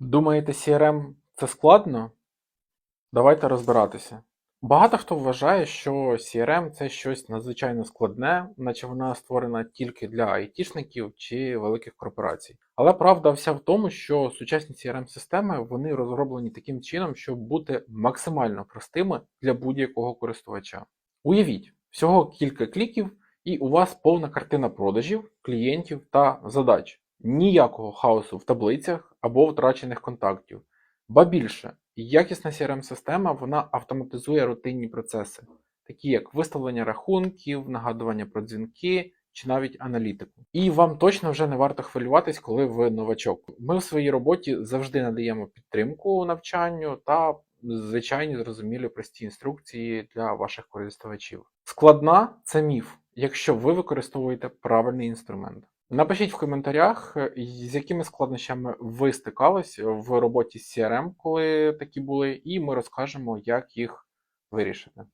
Думаєте, CRM це складно? Давайте розбиратися. Багато хто вважає, що CRM це щось надзвичайно складне, наче вона створена тільки для айтішників чи великих корпорацій. Але правда вся в тому, що сучасні CRM-системи вони розроблені таким чином, щоб бути максимально простими для будь-якого користувача. Уявіть, всього кілька кліків, і у вас повна картина продажів, клієнтів та задач. Ніякого хаосу в таблицях або втрачених контактів. Ба більше, якісна CRM-система вона автоматизує рутинні процеси, такі як виставлення рахунків, нагадування про дзвінки чи навіть аналітику. І вам точно вже не варто хвилюватись, коли ви новачок. Ми в своїй роботі завжди надаємо підтримку навчанню та звичайні зрозумілі прості інструкції для ваших користувачів. Складна це міф, якщо ви використовуєте правильний інструмент. Напишіть в коментарях, е, з якими складнощами ви стикались в роботі з CRM, коли такі були, і ми розкажемо, як їх вирішити.